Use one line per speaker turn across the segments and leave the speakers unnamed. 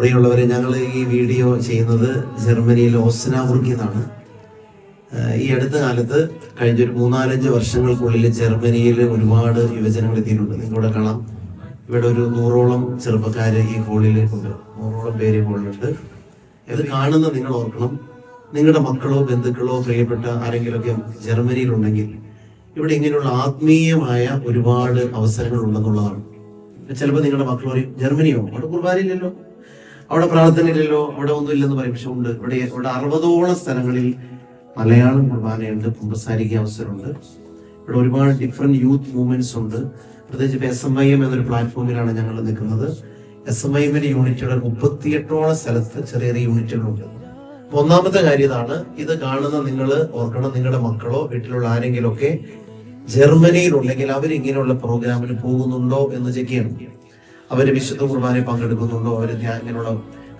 പ്രിയമുള്ളവരെ ഞങ്ങൾ ഈ വീഡിയോ ചെയ്യുന്നത് ജർമ്മനിയിലെ ഓസ്നാബുർഗിൽ നിന്നാണ് ഈ അടുത്ത കാലത്ത് കഴിഞ്ഞ ഒരു മൂന്നാലഞ്ച് വർഷങ്ങൾക്കുള്ളിൽ ജർമ്മനിയിൽ ഒരുപാട് യുവജനങ്ങൾ എത്തിയിട്ടുണ്ട്. നിങ്ങളിവിടെ കാണാം. ഇവിടെ ഒരു നൂറോളം ചെറുപ്പക്കാർ ഈ കോളിലേക്കുണ്ട് നൂറോളം പേര് ഈ ഹോളിലുണ്ട്. ഇത് കാണുന്ന നിങ്ങൾ ഓർക്കണം. നിങ്ങളുടെ മക്കളോ ബന്ധുക്കളോ പ്രിയപ്പെട്ട ആരെങ്കിലുമൊക്കെ ജർമ്മനിയിലുണ്ടെങ്കിൽ ഇവിടെ ഇങ്ങനെയുള്ള ആത്മീയമായ ഒരുപാട് അവസരങ്ങൾ ഉണ്ടെന്നുള്ളതാണ്. ചിലപ്പോൾ നിങ്ങളുടെ മക്കൾ പറയും ജർമ്മനിയോ? അവിടെ കുർബാനയില്ലല്ലോ. അവിടെ പ്രാർത്ഥനയില്ലല്ലോ അവിടെ ഒന്നും ഇല്ലെന്ന് പറയും. പക്ഷെ ഉണ്ട്. ഇവിടെ ഇവിടെ അറുപതോളം സ്ഥലങ്ങളിൽ മലയാളം കുർബാനയുണ്ട്. കുമ്പസാരിക്കുക അവസരമുണ്ട്. ഇവിടെ ഒരുപാട് ഡിഫറെന്റ് യൂത്ത് മൂവ്മെന്റ്സ് ഉണ്ട്. പ്രത്യേകിച്ച് ഇപ്പൊ എസ് എം ഐ എം എന്നൊരു പ്ലാറ്റ്ഫോമിലാണ് ഞങ്ങൾ നിൽക്കുന്നത്. എസ് എം ഐ എമ്മിന്റെ യൂണിറ്റുകൾ മുപ്പത്തിയെട്ടോളം സ്ഥലത്ത് ചെറിയ ചെറിയ യൂണിറ്റുകളുണ്ട് ഒന്നാമത്തെ കാര്യം ഇതാണ്. ഇത് കാണുന്ന നിങ്ങൾ ഓർക്കണം നിങ്ങളുടെ മക്കളോ വീട്ടിലുള്ള ആരെങ്കിലും ഒക്കെ ജർമ്മനിയിലുണ്ടെങ്കിൽ അവർ ഇങ്ങനെയുള്ള പ്രോഗ്രാമിന് പോകുന്നുണ്ടോ എന്ന് ചെക്ക് ചെയ്യണം. അവർ വിശുദ്ധ കുർബാനയിൽ പങ്കെടുക്കുന്നുണ്ടോ? അവർ ധ്യാ-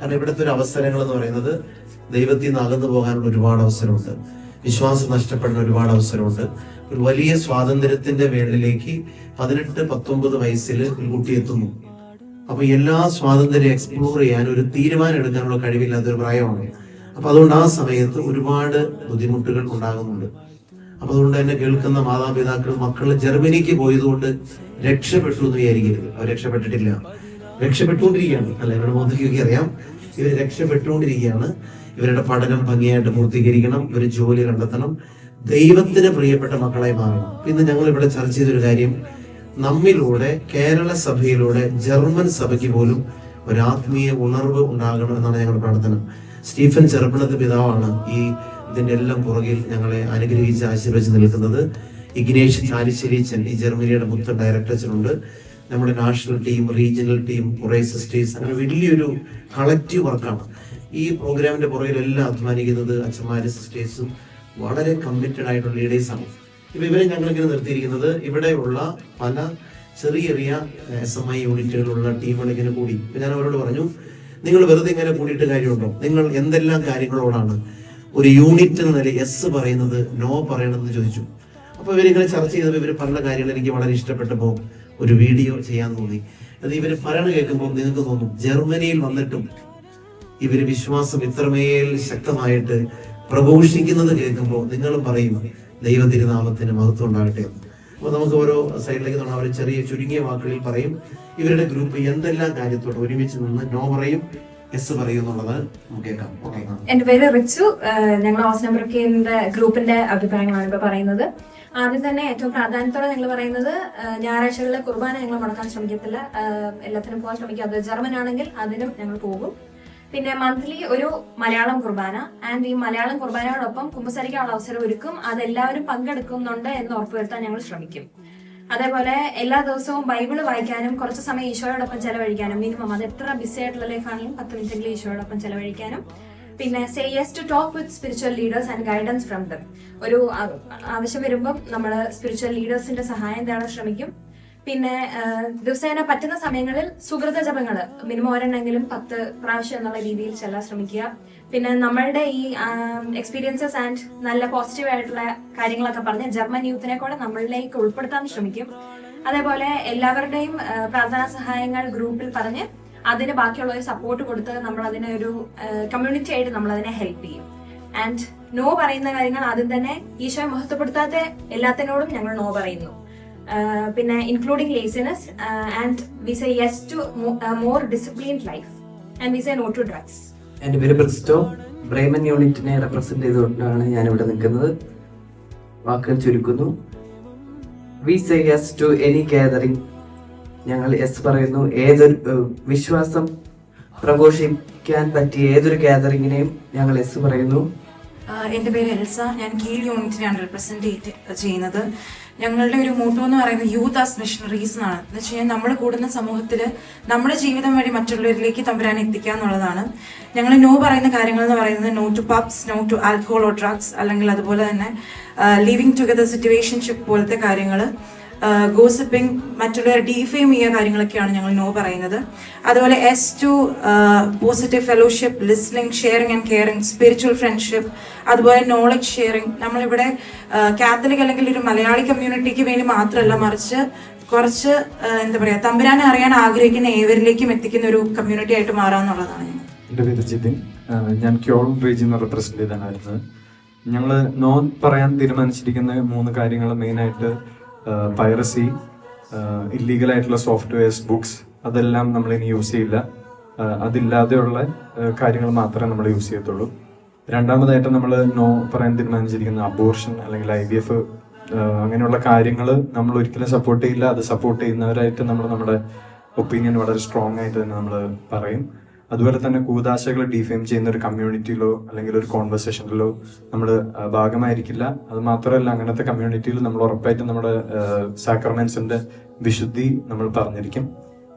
കാരണം ഇവിടുത്തെ ഒരു അവസരങ്ങൾ എന്ന് പറയുന്നത് ദൈവത്തിൽ നിന്ന് അകന്നു പോകാനുള്ള ഒരുപാട് അവസരമുണ്ട്. വിശ്വാസം നഷ്ടപ്പെടുന്ന ഒരുപാട് അവസരമുണ്ട്. ഒരു വലിയ സ്വാതന്ത്ര്യത്തിന്റെ വേളിലേക്ക് പതിനെട്ട് പത്തൊമ്പത് വയസ്സിൽ ഒരു കുട്ടി എത്തുന്നു. അപ്പൊ എല്ലാ സ്വാതന്ത്ര്യം എക്സ്പ്ലോർ ചെയ്യാൻ ഒരു തീരുമാനം എടുക്കാനുള്ള കഴിവില്ലാത്ത ഒരു പ്രായമാണ്. അപ്പൊ അതുകൊണ്ട് ആ സമയത്ത് ഒരുപാട് ബുദ്ധിമുട്ടുകൾ ഉണ്ടാകുന്നുണ്ട്. അപ്പൊ അതുകൊണ്ട് തന്നെ കേൾക്കുന്ന മാതാപിതാക്കൾ മക്കൾ ജർമ്മനിക്ക് പോയതുകൊണ്ട് രക്ഷപ്പെട്ടു എന്ന് വിചാരിക്കരുത്. അവർ രക്ഷപ്പെട്ടിട്ടില്ല. രക്ഷപ്പെട്ടുകൊണ്ടിരിക്കുകയാണ്. അല്ല? ഇവരുടെ മോദിക്കൊക്കെ അറിയാം. ഇവർ രക്ഷപ്പെട്ടുകൊണ്ടിരിക്കുകയാണ്. ഇവരുടെ പഠനം ഭംഗിയായിട്ട് പൂർത്തീകരിക്കണം. ഇവർ ജോലി കണ്ടെത്തണം. ദൈവത്തിന് പ്രിയപ്പെട്ട മക്കളായി മാറണം. ഇന്ന് ഞങ്ങൾ ഇവിടെ ചർച്ച ചെയ്തൊരു കാര്യം. നമ്മിലൂടെ കേരള സഭയിലൂടെ ജർമ്മൻ സഭയ്ക്ക് പോലും ഒരു ആത്മീയ ഉണർവ് ഉണ്ടാകണം എന്നാണ് ഞങ്ങളുടെ പ്രാർത്ഥന. സ്റ്റീഫൻ ചെറുപ്പണത്ത് പിതാവാണ് ഈ ഇതിന്റെ എല്ലാം പുറകിൽ ഞങ്ങളെ അനുഗ്രഹിച്ച് ആശീർവദിച്ച് നിൽക്കുന്നത് ഇഗ്നേഷ് ചാലിശ്ശേരിച്ചൻ ഈ ജർമ്മനിയുടെ മുത്ത ഡയറക്ടേഴ്സിനുണ്ട് നമ്മുടെ നാഷണൽ ടീം റീജിയണൽ ടീം കുറെ സിസ്റ്റേഴ്സ് അങ്ങനെ വലിയൊരു കളക്റ്റീവ് വർക്കാണ് ഈ പ്രോഗ്രാമിന്റെ പുറകിലെല്ലാം അധ്വാനിക്കുന്നത് അച്ഛന്മാരും സിസ്റ്റേഴ്സും വളരെ കമ്മിറ്റഡ് ആയിട്ടുള്ള ലീഡേഴ്സാണ് ഇപ്പൊ ഇവരെ ഞങ്ങൾ ഇങ്ങനെ നിർത്തിയിരിക്കുന്നത് ഇവിടെയുള്ള പല ചെറിയ ചെറിയ എസ് എം ഐ യൂണിറ്റുകളുള്ള ടീമുകൾ ഇങ്ങനെ കൂടി. ഞാൻ അവരോട് പറഞ്ഞു നിങ്ങൾ വെറുതെ ഇങ്ങനെ കൂടിയിട്ട് കാര്യമുണ്ടോ? നിങ്ങൾ എന്തെല്ലാം കാര്യങ്ങളോടാണ് ഒരു യൂണിറ്റ് എന്ന നിലയിൽ എസ് പറയുന്നത് നോ പറയണമെന്ന് ചോദിച്ചു. അപ്പൊ ഇവരിങ്ങനെ ചർച്ച ചെയ്തപ്പോൾ ഇവർ പറഞ്ഞ കാര്യങ്ങൾ എനിക്ക് വളരെ ഇഷ്ടപ്പെട്ടപ്പോൾ ഒരു വീഡിയോ ചെയ്യാൻ തോന്നി. അത് ഇവർ പറയണ കേൾക്കുമ്പോൾ നിങ്ങൾക്ക് തോന്നും ജർമ്മനിയിൽ വന്നിട്ടും ഇവർ വിശ്വാസം ഇത്രമേൽ ശക്തമായിട്ട് പ്രഘോഷിക്കുന്നത് കേൾക്കുമ്പോൾ നിങ്ങൾ പറയും ദൈവ തിരുനാമത്തിന് മഹത്വം ഉണ്ടാകട്ടെ എന്ന്. അപ്പൊ നമുക്ക് ഓരോ സൈഡിലേക്ക് നമ്മൾ അവർ ചെറിയ ചുരുങ്ങിയ വാക്കുകളിൽ പറയും. ഇവരുടെ ഗ്രൂപ്പ് എന്തെല്ലാം കാര്യത്തോട് ഒരുമിച്ച് നിന്ന് നോ പറയും. എസ് പറയുന്നുള്ളത് കേൾക്കാം.
എന്റെ പേര് റിച്ചു. ഞങ്ങൾ ഹൗസ് നമ്പർ ഗ്രൂപ്പിന്റെ അഭിപ്രായങ്ങളാണ് ഇപ്പൊ പറയുന്നത്. ആദ്യം തന്നെ ഏറ്റവും പ്രാധാന്യത്തോടെ ഞങ്ങൾ പറയുന്നത് ഞായറാഴ്ചകളിലെ കുർബാന ഞങ്ങൾ മുടക്കാൻ ശ്രമിക്കത്തില്ല. എല്ലാത്തിനും പോകാൻ ശ്രമിക്കുക അത് ജർമ്മൻ ആണെങ്കിൽ അതിനും ഞങ്ങൾ പോകും. പിന്നെ മന്ത്ലി ഒരു മലയാളം കുർബാന. ആൻഡ് ഈ മലയാളം കുർബാനയോടൊപ്പം കുമ്പസരിക്കാനുള്ള അവസരം ഒരുക്കും. അതെല്ലാവരും പങ്കെടുക്കുന്നുണ്ട് എന്ന് ഉറപ്പുവരുത്താൻ ഞങ്ങൾ ശ്രമിക്കും. അതേപോലെ എല്ലാ ദിവസവും ബൈബിൾ വായിക്കാനും കുറച്ച് സമയം ഈശോയോടൊപ്പം ചെലവഴിക്കാനും മിനിമം അത് എത്ര ബിസി ആയിട്ടുള്ള ലൈഫാണെങ്കിലും പത്ത് മിനിറ്റെങ്കിലും ഈശോയോടൊപ്പം ചെലവഴിക്കാനും. പിന്നെ say yes to talk with spiritual leaders and guidance from them ഒരു ആവശ്യം വരുമ്പം നമ്മൾ സ്പിരിച്വൽ ലീഡേഴ്സിന്റെ സഹായം തേടാൻ ശ്രമിക്കും. പിന്നെ ദിവസേന പറ്റുന്ന സമയങ്ങളിൽ സുഹൃത ജപങ്ങൾ. മിനിമം ഒരെണ്ണെങ്കിലും പത്ത് പ്രാവശ്യം എന്നുള്ള രീതിയിൽ ചെല്ലാൻ ശ്രമിക്കുക. പിന്നെ നമ്മളുടെ ഈ എക്സ്പീരിയൻസസ് ആൻഡ് നല്ല പോസിറ്റീവ് ആയിട്ടുള്ള കാര്യങ്ങളൊക്കെ പറഞ്ഞ് ജർമ്മൻ യൂത്തിനെ കൂടെ നമ്മളിലേക്ക് ഉൾപ്പെടുത്താൻ ശ്രമിക്കും. അതേപോലെ എല്ലാവരുടെയും പ്രാർത്ഥനാ സഹായങ്ങൾ ഗ്രൂപ്പിൽ പറഞ്ഞ് അതിന് ബാക്കിയുള്ളവർ സപ്പോർട്ട് കൊടുത്ത് നമ്മൾ അതിനെ ഒരു കമ്മ്യൂണിറ്റി ആയിട്ട് നമ്മൾ അതിനെ ഹെൽപ്പ് ചെയ്യും. ആൻഡ് നോ പറയുന്ന കാര്യങ്ങൾ ആദ്യം തന്നെ ഈശോയെ മഹത്വപ്പെടുത്താത്ത എല്ലാത്തിനോടും ഞങ്ങൾ നോ പറയുന്നു. പിന്നെ including laziness and we say yes to more disciplined life and we say no to drugs
എന്റെ പേര് ബ്രിസ്റ്റോ. ബ്രേമൻ യൂണിറ്റിനെ റെപ്രസെന്റ് ചെയ്തുകൊണ്ടാണ് ഞാൻ ഇവിടെ നിൽക്കുന്നത്. വാക്കുകൾ ചുരുക്കുന്നു. We say yes to any gathering ഞങ്ങൾ യെസ് പറയുന്നു. ഏതൊരു വിശ്വാസം പ്രഘോഷിക്കാൻ പറ്റിയ ഏതൊരു ഗാദറിങ്ങിനെയും ഞങ്ങൾ യെസ് പറയുന്നു.
എന്റെ പേര് എൽസ. ഞാൻ കീഴ് യൂണിറ്റിനെയാണ് റെപ്രസെന്റ് ചെയ്യുന്നത്. ഞങ്ങളുടെ ഒരു മോട്ടോ എന്ന് പറയുന്നത് യൂത്ത് ആസ് മിഷണറീസ് എന്നാണ്. എന്ന് വെച്ച് കഴിഞ്ഞാൽ നമ്മൾ കൂടുന്ന സമൂഹത്തിൽ നമ്മുടെ ജീവിതം വഴി മറ്റുള്ളവരിലേക്ക് തമ്പുരാൻ എത്തിക്കുക എന്നുള്ളതാണ്. ഞങ്ങൾ നോ പറയുന്ന കാര്യങ്ങൾ എന്ന് പറയുന്നത് no to pubs no to alcohol drugs അല്ലെങ്കിൽ അതുപോലെ തന്നെ ലിവിങ് ടുഗദർ സിറ്റുവേഷൻഷിപ്പ് പോലത്തെ കാര്യങ്ങൾ ഗോസിപ്പിംഗ് മറ്റുള്ളവരെ ഡീഫെയിം ചെയ്യുക കാര്യങ്ങളൊക്കെയാണ് ഞങ്ങൾ നോ പറയുന്നത്. അതുപോലെ yes to positive fellowship listening sharing and caring spiritual friendship അതുപോലെ നോളജ് ഷെയറിംഗ് നമ്മളിവിടെ കാത്തലിക് അല്ലെങ്കിൽ ഒരു മലയാളി കമ്മ്യൂണിറ്റിക്ക് വേണ്ടി മാത്രമല്ല മറിച്ച് കുറച്ച് എന്താ പറയാ തമ്പുരാനെ അറിയാൻ ആഗ്രഹിക്കുന്ന ഏവരിലേക്കും എത്തിക്കുന്ന ഒരു കമ്മ്യൂണിറ്റി ആയിട്ട് മാറാന്നുള്ളതാണ്
എന്റെ പേര് ജിതിൻ. ഞാൻ ക്യോളം റീജിയൻ റെപ്രസെന്റ് ചെയ്താണ് വരുന്നത്. ഞങ്ങൾ നോ പറയാൻ തീരുമാനിച്ചിരിക്കുന്ന മൂന്ന് കാര്യങ്ങൾ മെയിനായിട്ട് പൈറസി ഇല്ലീഗൽ ആയിട്ടുള്ള സോഫ്റ്റ്വെയർസ് ബുക്സ് അതെല്ലാം നമ്മൾ ഇനി യൂസ് ചെയ്യില്ല. അതില്ലാതെയുള്ള കാര്യങ്ങൾ മാത്രമേ നമ്മൾ യൂസ് ചെയ്യത്തുള്ളൂ. രണ്ടാമതായിട്ട് നമ്മൾ നോ പറയാൻ തീരുമാനിച്ചിരിക്കുന്ന അബോർഷൻ അല്ലെങ്കിൽ ഐ വി എഫ് അങ്ങനെയുള്ള കാര്യങ്ങൾ നമ്മൾ ഒരിക്കലും സപ്പോർട്ട് ചെയ്യില്ല. അത് സപ്പോർട്ട് ചെയ്യുന്നവരായിട്ട് നമ്മൾ നമ്മുടെ ഒപ്പീനിയൻ വളരെ സ്ട്രോങ് ആയിട്ട് തന്നെ നമ്മൾ പറയും. അതുപോലെ തന്നെ കൂതാശകൾ ഡിഫൈം ചെയ്യുന്ന ഒരു കമ്മ്യൂണിറ്റിയിലോ അല്ലെങ്കിൽ ഒരു കോൺവെർസേഷനിലോ നമ്മൾ ഭാഗമായിരിക്കില്ല. അത് മാത്രമല്ല അങ്ങനത്തെ കമ്മ്യൂണിറ്റിയിൽ നമ്മൾ ഉറപ്പായിട്ടും നമ്മുടെ സാക്രമെന്റ്സിന്റെ വിശുദ്ധി നമ്മൾ പറഞ്ഞിരിക്കും.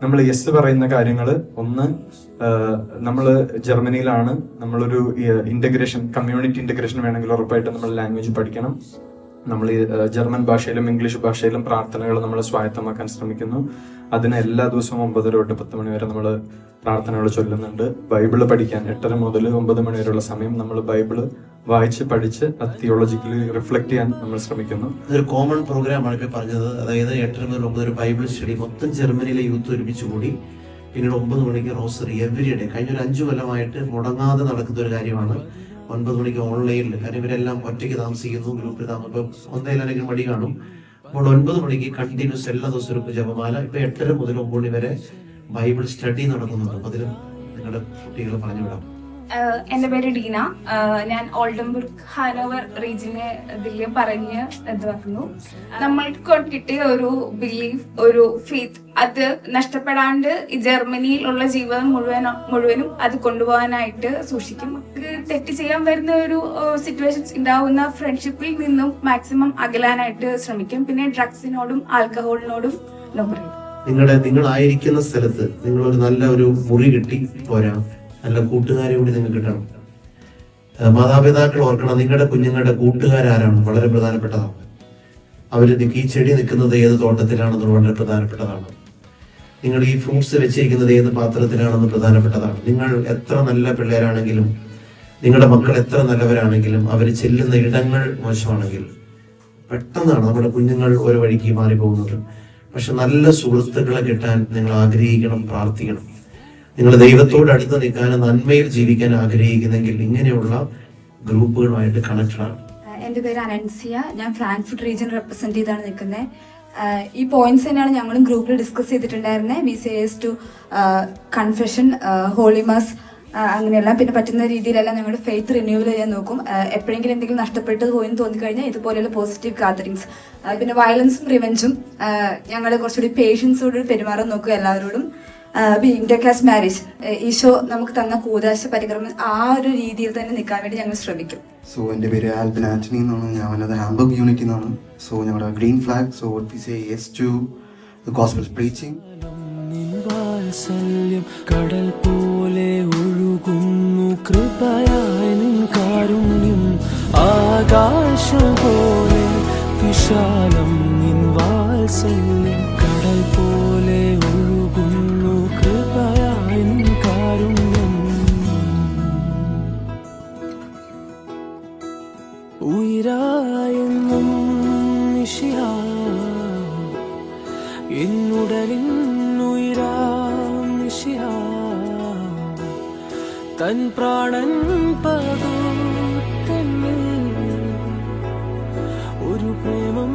നമ്മൾ യെസ് പറയുന്ന കാര്യങ്ങൾ ഒന്ന് നമ്മൾ ജർമ്മനിയിലാണ്. നമ്മളൊരു ഇന്റഗ്രേഷൻ കമ്മ്യൂണിറ്റി ഇന്റഗ്രേഷൻ വേണമെങ്കിൽ ഉറപ്പായിട്ടും നമ്മൾ ലാംഗ്വേജ് പഠിക്കണം. നമ്മൾ ഈ, ജർമ്മൻ ഭാഷയിലും ഇംഗ്ലീഷ് ഭാഷയിലും പ്രാർത്ഥനകൾ നമ്മൾ സ്വായത്തമാക്കാൻ ശ്രമിക്കുന്നു. അതിന് എല്ലാ ദിവസവും ഒമ്പതര തൊട്ട് പത്ത് മണി വരെ നമ്മൾ പ്രാർത്ഥനകൾ ചൊല്ലുന്നുണ്ട്. ബൈബിൾ പഠിക്കാൻ എട്ടര മുതൽ ഒമ്പത് മണി വരെയുള്ള സമയം നമ്മൾ ബൈബിൾ വായിച്ച് പഠിച്ച് തിയോളജിക്കലി റിഫ്ലക്ട് ചെയ്യാൻ നമ്മൾ ശ്രമിക്കുന്നു.
ഇതൊരു കോമൺ പ്രോഗ്രാമാണ് ഇപ്പോൾ പറഞ്ഞത്. അതായത് എട്ടര മുതൽ ഒമ്പത് ഒരു ബൈബിൾ സ്റ്റഡി മൊത്തം ജർമ്മനിയിലെ യൂത്ത് ഒരുമിച്ച് കൂടി പിന്നീട് ഒമ്പത് മണിക്ക് റോസറി എവരി ഡേ കഴിഞ്ഞ ഒരു അഞ്ചു കൊല്ലമായിട്ട് മുടങ്ങാതെ നടക്കുന്ന ഒരു കാര്യമാണ്. ഒൻപത് മണിക്ക് ഓൺലൈനിൽ കാരണം ഇവരെല്ലാം ഒറ്റയ്ക്ക് താമസിക്കുന്നു ഗ്രൂപ്പിൽ താമസം ഒന്നേലാണെങ്കിൽ മടി കാണും. അപ്പോൾ ഒൻപത് മണിക്ക് കണ്ടിന്യൂസ് എല്ലാ ദിവസവും ഒരു ജപമാല. ഇപ്പൊ എട്ടര മുതൽ ഒമ്പത് വരെ ബൈബിൾ സ്റ്റഡി നടക്കുന്നുണ്ട്. അപ്പൊ അതിലും നിങ്ങളുടെ കുട്ടികൾ പറഞ്ഞു വിടാം
എന്റെ പേര് ഡീന. ഞാൻ ഓൾഡംബുർഗ് ഹാനോവർ റീജിയനെ ഇതിൽ പറഞ്ഞ് ഇതാക്കുന്നു നമ്മൾക്ക് കിട്ടിയ ഒരു ബിലീഫ് ഒരു ഫെയ്ത്ത് അത് നഷ്ടപ്പെടാണ്ട് ഈ ജർമ്മനിയിൽ ഉള്ള ജീവിതം മുഴുവൻ മുഴുവനും അത് കൊണ്ടുപോകാനായിട്ട് സൂക്ഷിക്കും. തെറ്റ് ചെയ്യാൻ വരുന്ന ഒരു സിറ്റുവേഷൻസ് ഉണ്ടാവുന്ന ഫ്രണ്ട്ഷിപ്പിൽ നിന്നും മാക്സിമം അകലാനായിട്ട് ശ്രമിക്കും. പിന്നെ ഡ്രഗ്സിനോടും ആൽക്കഹോളിനോടും
നിങ്ങളുടെ നിങ്ങളായിരിക്കുന്ന സ്ഥലത്ത് നിങ്ങൾ ഒരു നല്ല ഒരു മുറി കിട്ടി പോരാ. നല്ല കൂട്ടുകാരെ കൂടി നിങ്ങൾക്ക് കിട്ടണം. മാതാപിതാക്കൾ ഓർക്കണം നിങ്ങളുടെ കുഞ്ഞുങ്ങളുടെ കൂട്ടുകാരാരാണ് വളരെ പ്രധാനപ്പെട്ടതാണ്. അവർ ഈ ചെടി നിൽക്കുന്നത് ഏത് തോട്ടത്തിലാണെന്ന് വളരെ പ്രധാനപ്പെട്ടതാണ്. നിങ്ങൾ ഈ ഫ്രൂട്ട്സ് വെച്ചിരിക്കുന്നത് ഏത് പാത്രത്തിലാണെന്ന് പ്രധാനപ്പെട്ടതാണ്. നിങ്ങൾ എത്ര നല്ല പിള്ളേരാണെങ്കിലും നിങ്ങളുടെ മക്കൾ എത്ര നല്ലവരാണെങ്കിലും അവർ ചെല്ലുന്ന ഇടങ്ങൾ മോശമാണെങ്കിൽ പെട്ടെന്നാണ് നമ്മുടെ കുഞ്ഞുങ്ങൾ ഒരു വഴിക്ക് മാറിപ്പോകുന്നത്. പക്ഷെ നല്ല സുഹൃത്തുക്കളെ കിട്ടാൻ നിങ്ങൾ ആഗ്രഹിക്കണം പ്രാർത്ഥിക്കണം. നിങ്ങൾ ദൈവത്തോട് അടുത്ത് നിൽക്കാനും നന്മയിൽ ജീവിക്കാൻ ആഗ്രഹിക്കുന്നെങ്കിൽ ഇങ്ങനെയുള്ള ഗ്രൂപ്പുകളുമായിട്ട് കണക്റ്റഡ് ആണ്.
എന്റെ പേര് അനൻസിയ. ഞാൻ ഫ്രാങ്ക്ഫുട്ട് റീജിയൻ റെപ്രസെന്റ് ചെയ്താണ് നിൽക്കുന്നത്. ഈ പോയിന്റ്സ് തന്നെയാണ് ഞങ്ങളും ഗ്രൂപ്പിൽ ഡിസ്കസ് ചെയ്തിട്ടുണ്ടായിരുന്നത് we say yes to confession holy mass അങ്ങനെയെല്ലാം. പിന്നെ പറ്റുന്ന രീതിയിലെല്ലാം ഞങ്ങളുടെ ഫെയ്ത്ത് റിന്യൂവൽ ചെയ്യാൻ നോക്കും. എപ്പോഴെങ്കിലും എന്തെങ്കിലും നഷ്ടപ്പെട്ടത് പോയെന്ന് തോന്നിക്കഴിഞ്ഞാൽ ഇതുപോലെയുള്ള പോസിറ്റീവ് ഗാദറിങ്സ് പിന്നെ വയലൻസും റിവെഞ്ചും ഞങ്ങൾ കുറച്ചുകൂടി പേഷ്യൻസോട് പെരുമാറാൻ നോക്കും എല്ലാവരോടും. Intercaste marriage. ഈശോ നമുക്ക് തന്ന കൂതാശ പരിക്രമം ആ ഒരു രീതിയിൽ തന്നെ നിൽക്കാൻ വേണ്ടി ഞങ്ങൾ ശ്രമിക്കും.
സോ എന്റെ പേര് ആൽബിൻ ആന്റണി എന്നാണ്. ഞാൻ വന്നത് ഹാംബർഗ് യൂണിറ്റിൽ നിന്നാണ്. സോ ഞങ്ങളുടെ green flag so we say yes to the gospel preaching
കടൽ പോലെ ഒഴുകുന്നു. കൃപയായി നിൻ കാരുണ്യം ആകാശം പോലെ വിശാലം ഉയരാം നിശിയാ തൻ പ്രാണൻ പകൂ ഒരു പ്രേമം